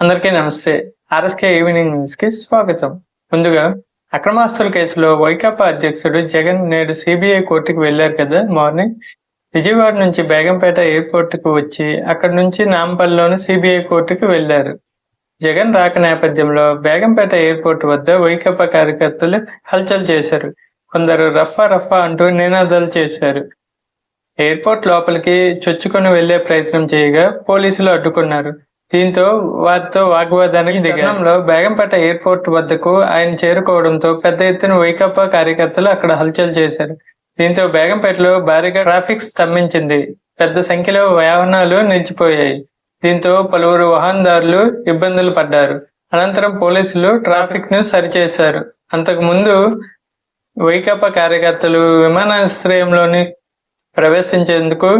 అందరికీ నమస్తే. RSK evening న్యూస్కి స్వాగతం. ముందుగా అక్రమాస్తుల కేసులో వైకాపా అధ్యక్షుడు జగన్ నేడు సిబిఐ కోర్టుకు వెళ్ళారు కదా మార్నింగ్. విజయవాడ నుంచి బేగంపేట ఎయిర్పోర్ట్కు వచ్చి అక్కడి నుంచి నాంపల్లిలోని సిబిఐ కోర్టుకు వెళ్ళారు జగన్ రాక నేపథ్యంలో బేగంపేట ఎయిర్పోర్ట్ వద్ద వైకాపా కార్యకర్తలు హల్చల్ చేశారు. కొందరు రఫా రఫా అంటూ నినాదాలు చేశారు. ఎయిర్పోర్ట్ లోపలికి చొచ్చుకొని వెళ్ళే ప్రయత్నం చేయగా పోలీసులు అడ్డుకున్నారు. దీంతో వారితో వాగ్వాదానికి దిగడంలో బేగంపేట ఎయిర్పోర్ట్ వద్దకు ఆయన చేరుకోవడంతో పెద్ద ఎత్తున వైకాపా కార్యకర్తలు అక్కడ హల్చల్ చేశారు. దీంతో బేగంపేటలో భారీగా ట్రాఫిక్ స్తంభించింది. పెద్ద సంఖ్యలో వాహనాలు నిలిచిపోయాయి. దీంతో పలువురు వాహనదారులు ఇబ్బందులు పడ్డారు. అనంతరం పోలీసులు ట్రాఫిక్ను సరిచేశారు. అంతకు ముందు వైకాపా కార్యకర్తలు విమానాశ్రయంలోని ప్రవేశించేందుకు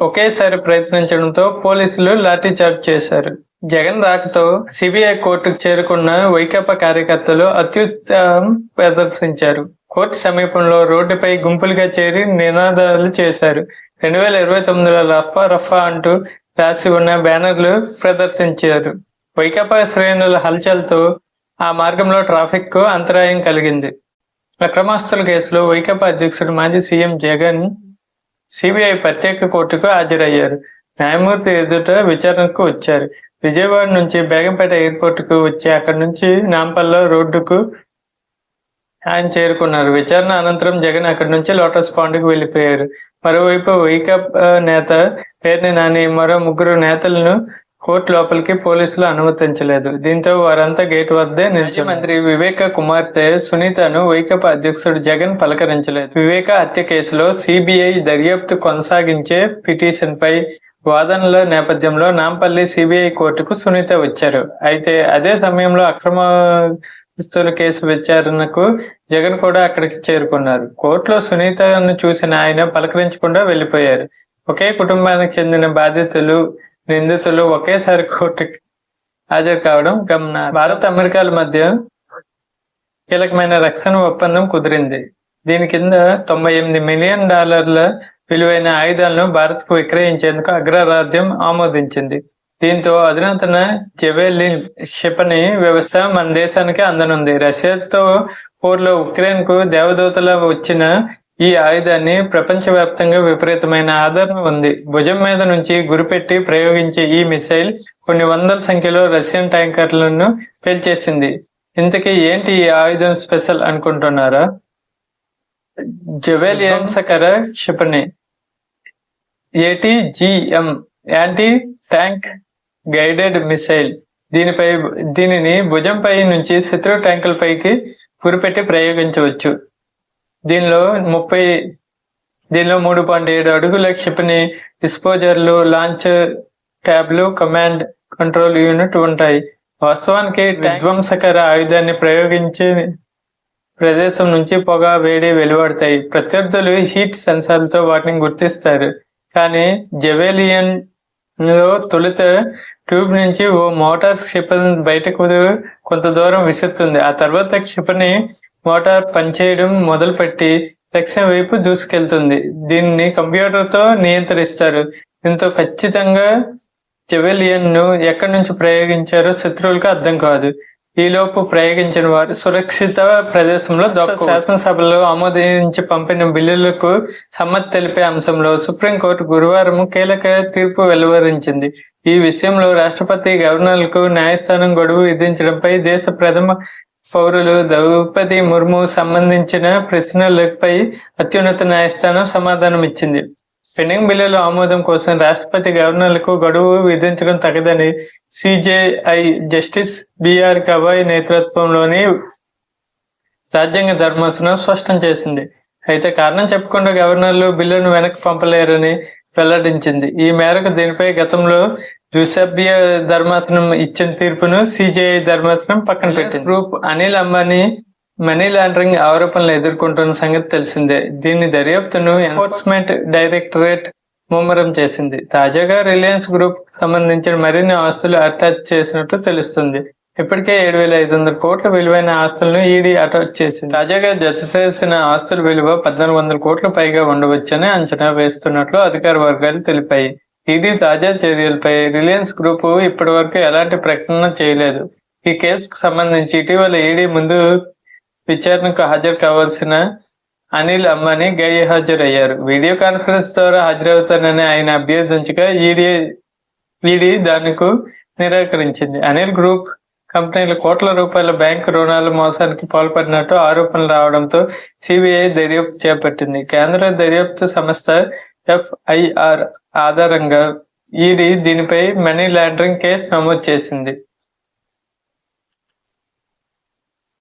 ఒకేసారి ప్రయత్నించడంతో పోలీసులు లాఠీచార్జ్ చేశారు. జగన్ రాకతో సిబిఐ కోర్టుకు చేరుకున్న వైకాపా కార్యకర్తలు అత్యుత్సాహం ప్రదర్శించారు. కోర్టు సమీపంలో రోడ్డుపై గుంపులుగా చేరి నినాదాలు చేశారు. రెండు వేల ఇరవై తొమ్మిదిలో రఫా రఫా అంటూ రాసి ఉన్న బ్యానర్లు ప్రదర్శించారు. వైకాపా శ్రేణుల హల్చల్తో ఆ మార్గంలో ట్రాఫిక్కు అంతరాయం కలిగింది. అక్రమాస్తుల కేసులో వైకాపా అధ్యక్షుడు మాజీ సీఎం జగన్ సిబిఐ ప్రత్యేక కోర్టుకు హాజరయ్యారు. న్యాయమూర్తి ఎదుట విచారణకు వచ్చారు. విజయవాడ నుంచి బేగంపేట ఎయిర్పోర్టుకు వచ్చి అక్కడి నుంచి నాంపల్లో రోడ్డుకు ఆయన చేరుకున్నారు. విచారణ అనంతరం జగన్ అక్కడి నుంచి లోటస్ పాండ్కు వెళ్ళిపోయారు మరోవైపు వైకాపా నేత పేర్ని నాని మరో ముగ్గురు నేతలను కోర్టు లోపలికి పోలీసులు అనుమతించలేదు. దీంతో వారంతా గేట్ వద్దే నిలిచి మంత్రి వివేక కుమార్తె సునీతను వైకాపా అధ్యక్షుడు జగన్ పలకరించలేదు. వివేక హత్య కేసులో సిబిఐ దర్యాప్తు కొనసాగించే పిటిషన్ పై వాదనల నేపథ్యంలో నాంపల్లి సిబిఐ కోర్టుకు సునీత వచ్చారు. అయితే అదే సమయంలో అక్రమస్తుల కేసు విచారణకు జగన్ కూడా అక్కడికి చేరుకున్నారు. కోర్టులో సునీతను చూసిన ఆయన పలకరించకుండా వెళ్ళిపోయారు ఒకే కుటుంబానికి చెందిన బాధితులు నిందితులు ఒకేసారి కోర్టుకి హాజరు కావడం గమన భారత్ అమెరికాల మధ్య కీలకమైన రక్షణ ఒప్పందం కుదిరింది. దీని కింద తొంభై ఎనిమిది మిలియన్ డాలర్ల విలువైన ఆయుధాలను భారత్కు విక్రయించేందుకు అగ్రరాజ్యం ఆమోదించింది. దీంతో అధునాతన జెవెలిన్ క్షిపణి వ్యవస్థ మన దేశానికి అందనుంది. రష్యాతో పోర్లో ఉక్రెయిన్కు దేవదూతలా వచ్చిన ఈ ఆయుధాన్ని ప్రపంచవ్యాప్తంగా విపరీతమైన ఆదరణ ఉంది. భుజం మీద నుంచి గురిపెట్టి ప్రయోగించే ఈ మిసైల్ కొన్ని వందల సంఖ్యలో రష్యన్ ట్యాంకర్లను పేల్చేసింది. ఇంతకీ ఏంటి ఈ ఆయుధం స్పెషల్ అనుకుంటున్నారా? జవెలియన్సకర క్షిపణి. ATGM anti tank guided missile దీనిపై దీనిని భుజంపై నుంచి శత్రు ట్యాంకులపైకి గురిపెట్టి ప్రయోగించవచ్చు. దీనిలో ముప్పై దీనిలో మూడు పాయింట్ ఏడు అడుగుల క్షిపణి డిస్పోజర్లు లాంచ్ ట్యాబ్లు కమాండ్ కంట్రోల్ యూనిట్ ఉంటాయి. వాస్తవానికి విధ్వంసకర ఆయుధాన్ని ప్రయోగించే ప్రదేశం నుంచి పొగ వేడి వెలువడతాయి. ప్రత్యర్థులు హీట్ సెన్సార్లతో వాటిని గుర్తిస్తారు. కానీ జెవేలియన్లో తొలుత ట్యూబ్ నుంచి ఓ మోటార్ క్షిపణి బయటకు కొంత దూరం విసురుతుంది. ఆ తర్వాత క్షిపణి మోటార్ పనిచేయడం మొదలుపెట్టి లక్ష్యం వైపు దూసుకెళ్తుంది. దీన్ని కంప్యూటర్తో నియంత్రిస్తారు. దీంతో ఖచ్చితంగా జెవెలియన్ను ఎక్కడి నుంచి ప్రయోగించారో శత్రువులకు అర్థం కాదు. ఈలోపు ప్రయోగించిన వారు సురక్షిత ప్రదేశంలో శాసనసభలో ఆమోదించి పంపిన బిల్లులకు సమ్మతి తెలిపే అంశంలో సుప్రీంకోర్టు గురువారం కీలక తీర్పు వెలువరించింది. ఈ విషయంలో రాష్ట్రపతి గవర్నర్లకు న్యాయస్థానం గడువు విధించడంపై దేశ ప్రథమ పౌరులు ద్రౌపది ముర్ము సంబంధించిన ప్రశ్నలపై అత్యున్నత న్యాయస్థానం సమాధానం ఇచ్చింది. పెండింగ్ బిల్లుల ఆమోదం కోసం రాష్ట్రపతి గవర్నర్లకు గడువు విధించడం తగదని సిజేఐ జస్టిస్ బిఆర్ గవాయ్ నేతృత్వంలోని రాజ్యాంగ ధర్మాసనం స్పష్టం చేసింది. అయితే కారణం చెప్పకుండా గవర్నర్లు బిల్లును వెనక్కి పంపలేరని వెల్లడించింది. ఈ మేరకు దీనిపై గతంలో ద్విసభ్య ధర్మాసనం ఇచ్చిన తీర్పును సిజేఐ ధర్మాసనం పక్కన పెట్టింది. Group Anil Ambani money laundering ఆరోపణలు ఎదుర్కొంటున్న సంగతి తెలిసిందే. దీని దర్యాప్తును ఎన్ఫోర్స్మెంట్ డైరెక్టరేట్ ముమ్మరం చేసింది. తాజాగా రిలయన్స్ గ్రూప్ సంబంధించిన మరిన్ని ఆస్తులు అటాచ్ చేసినట్టు తెలుస్తుంది. ఇప్పటికే ఏడు వేల ఐదు వందల కోట్ల విలువైన ఆస్తులను ఈడీ అటాచ్ చేసింది. తాజాగా జత చేసిన ఆస్తుల విలువ పద్నాలుగు వందల కోట్ల పైగా ఉండవచ్చని అంచనా వేస్తున్నట్లు అధికార వర్గాలు తెలిపాయి. ఈడీ తాజా చర్యలపై రిలయన్స్ గ్రూప్ ఇప్పటి వరకు ఎలాంటి ప్రకటన చేయలేదు. ఈ కేసుకు సంబంధించి ఇటీవల ఈడీ ముందు విచారణకు హాజరు కావాల్సిన అనిల్ అంబానీ గైహాజరయ్యారు వీడియో కాన్ఫరెన్స్ ద్వారా హాజరవుతానని ఆయన అభ్యర్థించగా ఈడీ ఈడీ దానికి నిరాకరించింది. అనిల్ గ్రూప్ కంపెనీలు కోట్ల రూపాయల బ్యాంకు రుణాల మోసానికి పాల్పడినట్టు ఆరోపణలు రావడంతో సిబిఐ దర్యాప్తు చేపట్టింది. కేంద్ర దర్యాప్తు సంస్థ ఎఫ్ఐఆర్ ఆధారంగా ఈడీ దీనిపై మనీ లాండరింగ్ కేసు నమోదు చేసింది.